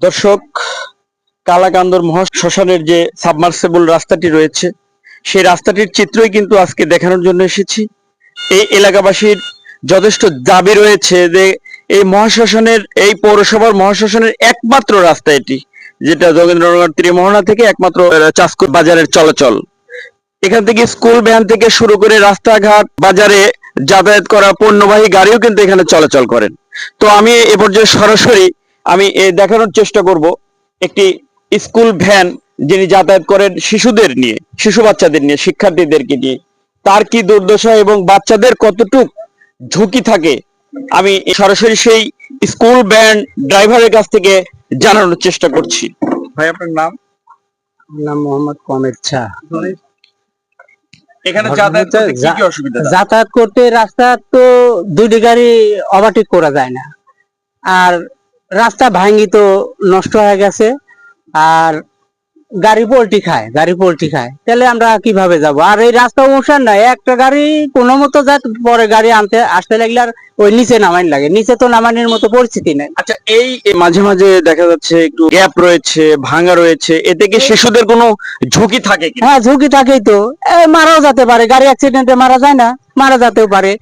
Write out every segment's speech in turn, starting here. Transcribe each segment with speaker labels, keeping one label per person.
Speaker 1: দর্শক, কালাকান্দর মহাশ্মশানের যে সাবমার্সেবল রাস্তাটি রয়েছে, সেই রাস্তাটির চিত্রই কিন্তু আজকে দেখানোর জন্য এসেছি। এই এলাকাবাসীর যথেষ্ট দাবি রয়েছে যে, এই মহাশ্মশানের, এই পৌরসভার মহাশ্মশানের একমাত্র রাস্তা এটি, যেটা যোগেন্দ্রনগর ত্রিমোহনা থেকে একমাত্র চাষকুর বাজারের চলাচল। এখান থেকে স্কুল ভ্যান থেকে শুরু করে রাস্তাঘাট, বাজারে যাতায়াত করা পণ্যবাহী গাড়িও কিন্তু এখানে চলাচল করেন। তো আমি এ পর্যায়ে সরাসরি আমি এ দেখানোর চেষ্টা করব একটি স্কুল ভ্যান যিনি যাতায়াত করেন শিশুদের নিয়ে শিশু বাচ্চাদের নিয়ে শিক্ষার্থীদেরকে নিয়ে। তার কি দুর্দশা এবং বাচ্চাদের কতটুক ঝুঁকি থাকে আমি সরাসরি সেই স্কুল ভ্যান ড্রাইভারের কাছ থেকে জানানোর চেষ্টা করছি। ভাই আপনার নাম?
Speaker 2: নাম মোহাম্মদ কমের ছা
Speaker 1: এখানে যাতায়াত করতে কি
Speaker 2: হচ্ছে
Speaker 1: কি অসুবিধা
Speaker 2: যাতায়াত করতে রাস্তা তো দুইটি গাড়ি ওভারটেক করা যায় না। আর রাস্তা ভাঙ্গি তো নষ্ট হয়ে গেছে। আর গাড়ি পোল্টি খায় গাড়ি পোল্টি খায়। তাহলে আমরা কীভাবে যাব? আর এই রাস্তা অনুসার নাই একটা গাড়ি কোনো মতো যাত পরে গাড়ি আনতে আসতে লাগলে আর ওই নিচে নামাইন লাগে। নিচে তো নামানোর মতো পরিস্থিতি নেই।
Speaker 1: আচ্ছা এই মাঝে মাঝে দেখা যাচ্ছে একটু গ্যাপ রয়েছে ভাঙা রয়েছে এতে কি শিশুদের কোনো ঝুঁকি থাকে কি
Speaker 2: হ্যাঁ ঝুঁকি থাকেই তো। এ, মারাও যেতে পারে গাড়ি অ্যাক্সিডেন্টে মারা যায় না মারা যেতেও পারে।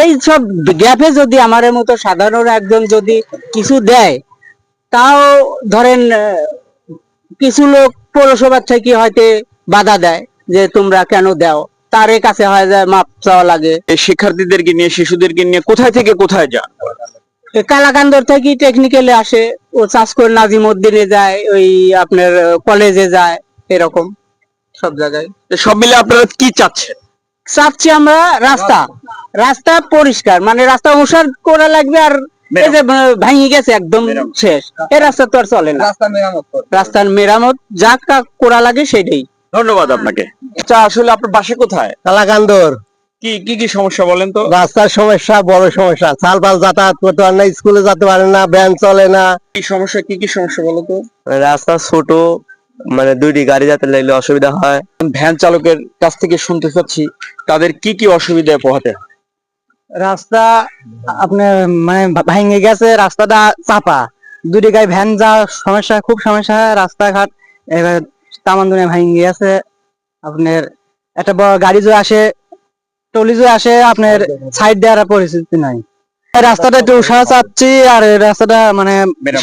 Speaker 2: এই সব গ্যাপে যদি আমার মতো সাধারণ একজন যদি কিছু দেয় তাও ধরেন কিছু লোক পৌরসভার থেকে হয়তো বাধা দেয় যে তোমরা কেন দাও? তার কাছে হয় যায় মাপ চাওয়া লাগে।
Speaker 1: এই শিক্ষার্থীদেরকে নিয়ে শিশুদেরকে নিয়ে কোথায় থেকে কোথায় যান?
Speaker 2: কালাকান্দর থেকে টেকনিক্যালে আসে ও চাষ করে নাজিম উদ্দিনে যায় ওই আপনার কলেজে যায় এরকম সব জায়গায়।
Speaker 1: সব মিলে আপনারা কি চাচ্ছেন?
Speaker 2: চাচ্ছি আমরা রাস্তা। রাস্তা পরিষ্কার মানে রাস্তা অনুসার করা লাগবে আর এই যে ভাঙি গেছে একদম শেষ। এই রাস্তা তো আর চলে না। রাস্তার মেরামত যা করা লাগে সেটাই।
Speaker 1: ধন্যবাদ আপনাকে। আচ্ছা আসলে আপনার বাসা কোথায়?
Speaker 3: কালাকান্দর।
Speaker 1: কি কি কি সমস্যা বলেন তো?
Speaker 3: রাস্তার সমস্যা বড় সমস্যা। সালপাল যাতায়াত করতে পারে না স্কুলে যেতে পারে না ভ্যান চলে না।
Speaker 1: কি সমস্যা কি কি সমস্যা বলো তো?
Speaker 3: রাস্তা ছোট মানে দুইটি গাড়ি যাতে লাগলে অসুবিধা হয়।
Speaker 1: ভ্যান চালকের কাছ থেকে শুনতে চাচ্ছি তাদের কি কি অসুবিধায় পোহাতে? হয়
Speaker 2: রাস্তা আপনার মানে ভাঙে গেছে রাস্তাটা চাপা। দুটি গাড়ি ভ্যান যা সমস্যা খুব সমস্যা রাস্তাঘাট এবার তামান্দনে ভাঙে গেছে। আপনার একটা বড় গাড়ি যে আসে টলি যে আসে আপনার সাইড দেওয়ার পরিস্থিতি নাই। রাস্তাটা একটু উৎসাহ চাচ্ছি আর রাস্তাটা মানে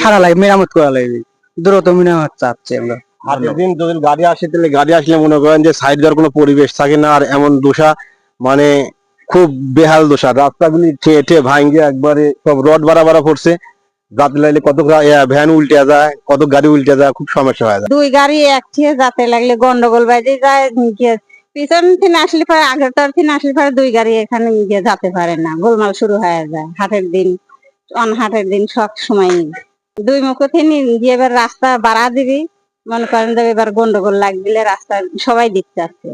Speaker 2: সারা লাগে মেরামত করা লাগবে। দ্রুত মেরামত চাচ্ছি আমরা।
Speaker 3: আগের দিন যদি গাড়ি আসে তাহলে গাড়ি আসলে মনে করেন যে সাইড দেওয়ার কোনো পরিবেশ থাকে না আর এমন দোষা মানে খুব বেহাল দোষা। রাস্তাগুলি ঠেয়ে ঠেয়ে ভাঙ্গে একবারে সব রড বাড়া বাড়া পড়ছে। রাতে লাইলে কত গা- ভ্যান উল্টে যায় কত গাড়ি উল্টে যায় খুব সমস্যা হয়ে যায়।
Speaker 4: দুই গাড়ি একঠিয়ে যাতে লাগলে গন্ডগোল বাজে যায় পিছন থেকে আসলে পরে আগের তর থেকে আসলে পরে দুই গাড়ি এখানে গিয়ে যেতে পারে না। গোলমাল শুরু হয়ে যায়। হাটের দিন অনহাটের দিন সব সময়। দুই মুখ থেকে গিয়ে এবার রাস্তা বাড়া দিবি। মনে করেন যে এবার গন্ডগোল লাগ দিলে রাস্তা সবাই দিতে যাচ্ছে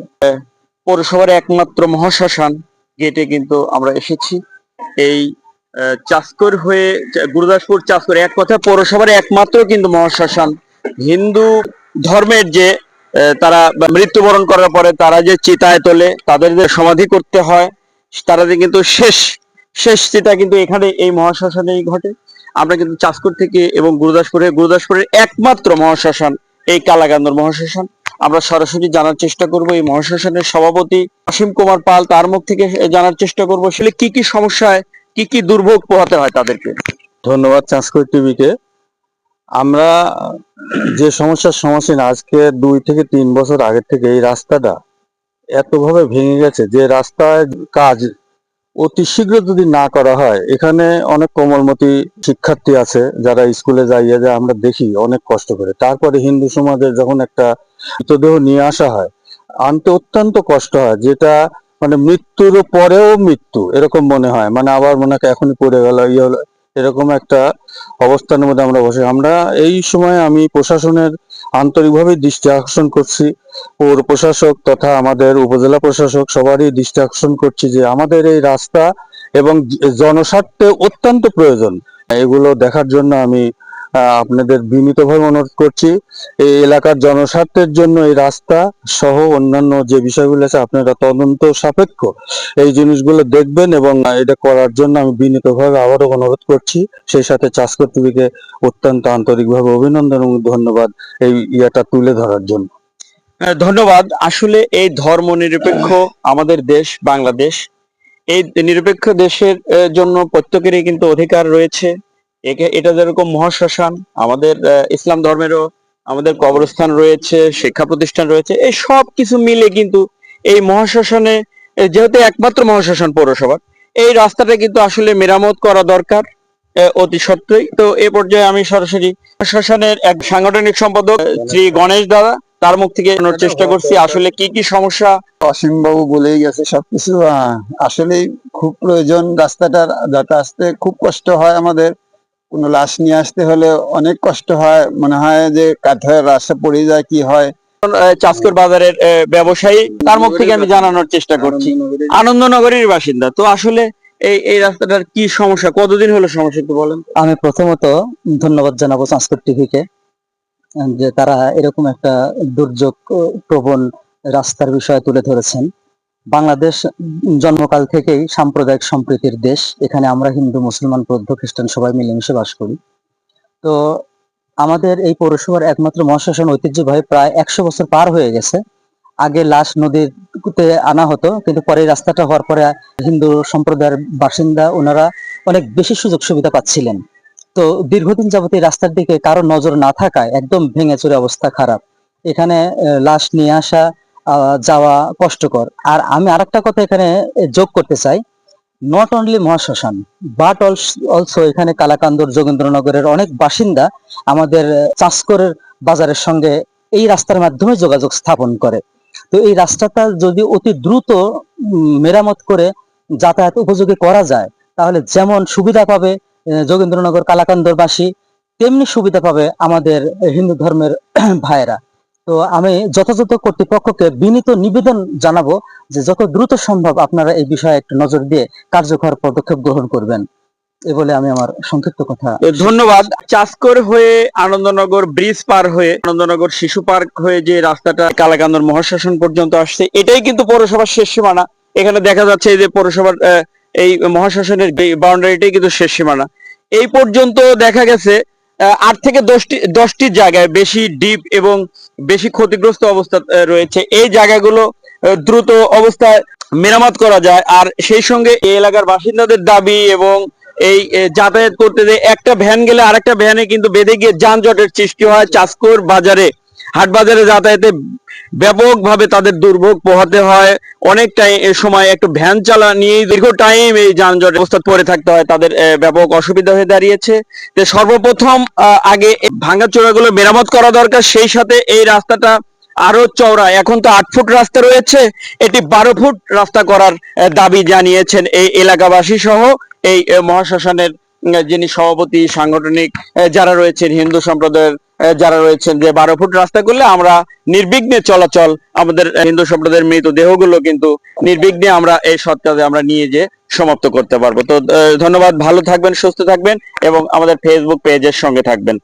Speaker 1: পৌরসভার একমাত্র মহাশ্মশান। গেটে কিন্তু আমরা এসেছি। এই চাষকর হয়ে, গুরুদাসপুর চাষকর এক কথা পৌরসভার একমাত্র কিন্তু মহাশ্মশান। হিন্দু ধর্মের যে তারা মৃত্যুবরণ করার পরে তারা যে চিতায় তোলে, তাদের যে সমাধি করতে হয়, তারা যে কিন্তু শেষ শেষ চিতা কিন্তু এখানে এই মহাশ্মশানেই ঘটে। আমরা কিন্তু চাষকর থেকে এবং গুরুদাসপুরে, গুরুদাসপুরের একমাত্র মহাশ্মশান, এই কালাকান্দর মহাশ্মশান। আমরা সরাসরি জানার চেষ্টা করব এই মহাশ্মশানের সভাপতি অসীম কুমার পাল তার মুখ থেকে জানার চেষ্টা করব আসলে কি কি সমস্যায়, কি কি দুর্ভোগ পোহাতে হয় তাদেরকে?
Speaker 5: ধন্যবাদ চাষকর টিভিকে। আমরা যে সমস্যার সম্মুখীন আজকে দুই থেকে তিন বছর আগের থেকে এই রাস্তাটা এতভাবে ভেঙে গেছে যে রাস্তায় কাজ অতি শীঘ্র যদি না করা হয়, এখানে অনেক কোমলমতি শিক্ষার্থী আছে যারা স্কুলে যাইয়া যে আমরা দেখি অনেক কষ্ট করে। তারপরে হিন্দু সমাজে যখন একটা মৃতদেহ নিয়ে আসা হয়, আনতে অত্যন্ত কষ্ট হয়, যেটা মানে মৃত্যুর পরেও মৃত্যু, এরকম মনে হয়। মানে আবার মনে হয় এখনই পড়ে গেল ইয়ে হলো। এরকম একটা অবস্থানের মধ্যে আমরা বসে। আমরা এই সময় আমি প্রশাসনের আন্তরিকভাবে দৃষ্টি আকর্ষণ করছি। পৌর প্রশাসক তথা আমাদের উপজেলা প্রশাসক সবারই দৃষ্টি আকর্ষণ করছি যে আমাদের এই রাস্তা এবং জনস্বার্থে অত্যন্ত প্রয়োজন। এগুলো দেখার জন্য আমি আপনাদের বিনীতভাবে অনুরোধ করছি, এই এলাকার জনস্বার্থের জন্য এই রাস্তা সহ অন্যান্য যে বিষয়গুলো আছে, আপনারা তদন্ত সাপেক্ষ এই জিনিসগুলো দেখবেন এবং এটা করার জন্য আমি বিনীতভাবে আবারও অনুরোধ করছি। সেই সাথে চাষ টিভিকে অত্যন্ত আন্তরিকভাবে অভিনন্দন এবং ধন্যবাদ এই ইয়াটা তুলে ধরার জন্য।
Speaker 1: ধন্যবাদ। আসলে এই ধর্ম নিরপেক্ষ আমাদের দেশ, বাংলাদেশ, এই নিরপেক্ষ দেশের জন্য প্রত্যেকেরই কিন্তু অধিকার রয়েছে। এটা যেরকম মহাশ্মশান আমাদের ইসলাম ধর্মেরও আমাদের কবরস্থান রয়েছে শিক্ষা প্রতিষ্ঠান রয়েছে এই সব কিছু মিলে কিন্তু এই মহাশ্মশানে যেহেতু একমাত্র মহাশ্মশান পৌরসভা এই রাস্তাটা কিন্তু আসলে মেরামত করা দরকার অতি সত্যই তো এ পর্যায়ে আমি সরাসরি শ্মশানের এক সাংগঠনিক সম্পাদক শ্রী গণেশ দাদা তার মুখ থেকে চেষ্টা করছি আসলে কি কি সমস্যা?
Speaker 6: অসীম বাবু বলেই গেছে সবকিছু আহ, আসলেই খুব প্রয়োজন রাস্তাটার যাতে আসতে খুব কষ্ট হয় আমাদের। কোনো লাশ নিয়ে আসতে হলে অনেক কষ্ট হয়। মনে হয় যে কাঠের রাস্তা পড়ে যায় কি হয়?
Speaker 1: আহ, চাষকর বাজারের ব্যবসায়ী তার মুখ থেকে আমি জানানোর চেষ্টা করছি। আনন্দনগরীর বাসিন্দা। তো আসলে এই এই রাস্তাটার কি সমস্যা? কতদিন হলো সমস্যা একটু বলেন
Speaker 7: আমি প্রথমত ধন্যবাদ জানাব সংস্কৃত টিভিকে যে তারা এরকম একটা দুর্যোগ প্রবণ রাস্তার বিষয় তুলে ধরেছেন। বাংলাদেশ জন্মকাল থেকেই সাম্প্রদায়িক সম্প্রীতির দেশ। এখানে আমরা হিন্দু, মুসলমান, বৌদ্ধ, খ্রিস্টান সবাই মিলেমিশে বাস করি। তো আমাদের এই পৌরসভার একমাত্র মহাশাসন ঐতিহ্যবাহী প্রায় একশো বছর পার হয়ে গেছে। আগে লাশ নদীতে আনা হতো, কিন্তু পরে রাস্তাটা হওয়ার পরে হিন্দু সম্প্রদায়ের বাসিন্দা ওনারা অনেক বেশি সুযোগ সুবিধা পাচ্ছিলেন। তো দীর্ঘদিন যাবত এই রাস্তার দিকে কারও নজর না থাকায় একদম ভেঙে চুরে অবস্থা খারাপ। এখানে লাশ নিয়ে আসা যাওয়া কষ্টকর। আর আমি আরেকটা কথা এখানে যোগ করতে চাই। নট অনলি মহাশ্মশান বাট অলসো এখানে কালাকান্দর, যোগেন্দ্রনগরের অনেক বাসিন্দা আমাদের চাষকরের বাজারের সঙ্গে এই রাস্তার মাধ্যমে যোগাযোগ স্থাপন করে। তো এই রাস্তাটা যদি অতি দ্রুত মেরামত করে যাতায়াত উপযোগী করা যায়, তাহলে যেমন সুবিধা পাবে যোগেন্দ্রনগর, কালাকান্দরবাসী, তেমনি সুবিধা পাবে আমাদের হিন্দু ধর্মের ভাইয়েরা। তো আমি যথাযথ কর্তৃপক্ষকে বিনীত নিবেদন জানাব যে যত দ্রুত সম্ভব আপনারা এই বিষয়ে একটু নজর দিয়ে কার্যকর পদক্ষেপ গ্রহণ করবেন। এ বলে আমি আমার সংক্ষিপ্ত কথা
Speaker 1: ধন্যবাদ। চাষকর হয়ে আনন্দনগর ব্রিজ পার হয়ে আনন্দনগর শিশু পার্ক হয়ে যে রাস্তাটা কালাকান্দর মহাশাসন পর্যন্ত আসছে, এটাই কিন্তু পৌরসভার শেষ সীমানা। এখানে দেখা যাচ্ছে যে পৌরসভার এই মহাশাসনের বাউন্ডারিটাই কিন্তু শেষ সীমানা। এই পর্যন্ত দেখা গেছে আট থেকে দশটি দশটি জায়গায় বেশি ডিপ এবং বেশি ক্ষতিগ্রস্ত অবস্থা রয়েছে। এই জায়গাগুলো দ্রুত অবস্থায় মেরামত করা যায়। আর সেই সঙ্গে এই এলাকার বাসিন্দাদের দাবি এবং এই যাতায়াত করতে যে একটা ভ্যান গেলে আরেকটা ভ্যানে কিন্তু বেঁধে গিয়ে যানজটের সৃষ্টি হয় চাষকর বাজারে। হাট বাজারে যাতায়াতে ব্যাপকভাবে তাদের দুর্ভোগ পোহাতে হয়। অনেক টাইম এ সময় একটু ভ্যান চালা নিয়ে দীর্ঘ টাইম এই যানজট অবস্থা পড়ে থাকতে হয় তাদের ব্যাপক অসুবিধা হয়ে দাঁড়িয়েছে। তো সর্বপ্রথম আগে ভাঙাচোরাগুলো মেরামত করা দরকার সেই সাথে এই রাস্তাটা আরও চওড়া। এখন তো আট ফুট রাস্তা রয়েছে এটি বারো ফুট রাস্তা করার দাবি জানিয়েছেন এই এলাকাবাসী সহ এই উম, যিনি সভাপতি সাংগঠনিক যারা রয়েছেন হিন্দু সম্প্রদায়ের যারা রয়েছেন যে বারো ফুট রাস্তা করলে আমরা নির্বিঘ্নে চলাচল আমাদের হিন্দু সম্প্রদায়ের মৃত দেহগুলো কিন্তু নির্বিঘ্নে আমরা এই সৎ আমরা নিয়ে যে সমাপ্ত করতে পারব। তো ধন্যবাদ। ভালো থাকবেন, সুস্থ থাকবেন এবং আমাদের ফেসবুক পেজের সঙ্গে থাকবেন।